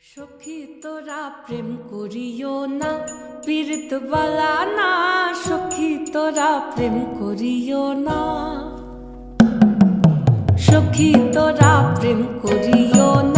সখী তোরা প্রেম করিও না পীড়িত বলা না। সখী তোরা প্রেম করিও না। সখী তোরা প্রেম করিও না।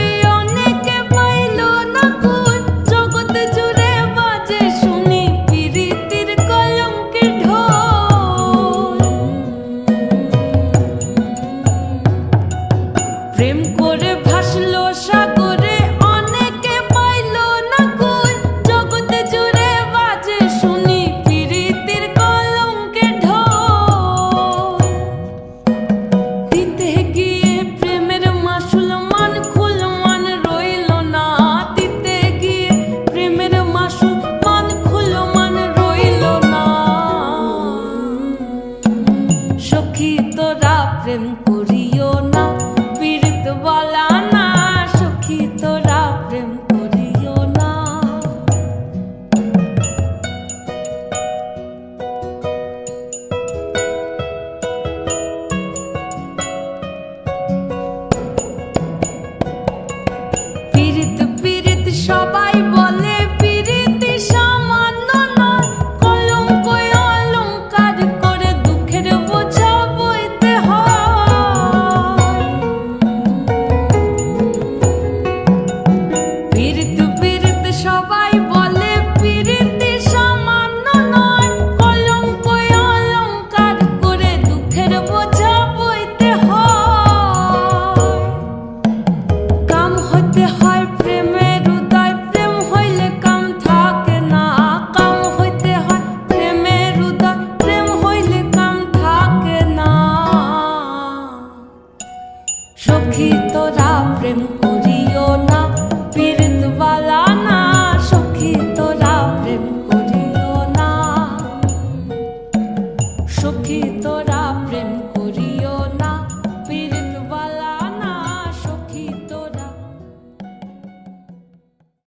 দিতে গিয়ে প্রেমের মাসুল মান রইল না। দিতে গিয়ে প্রেমের মাসুল মান রইল না। সখী প্রেম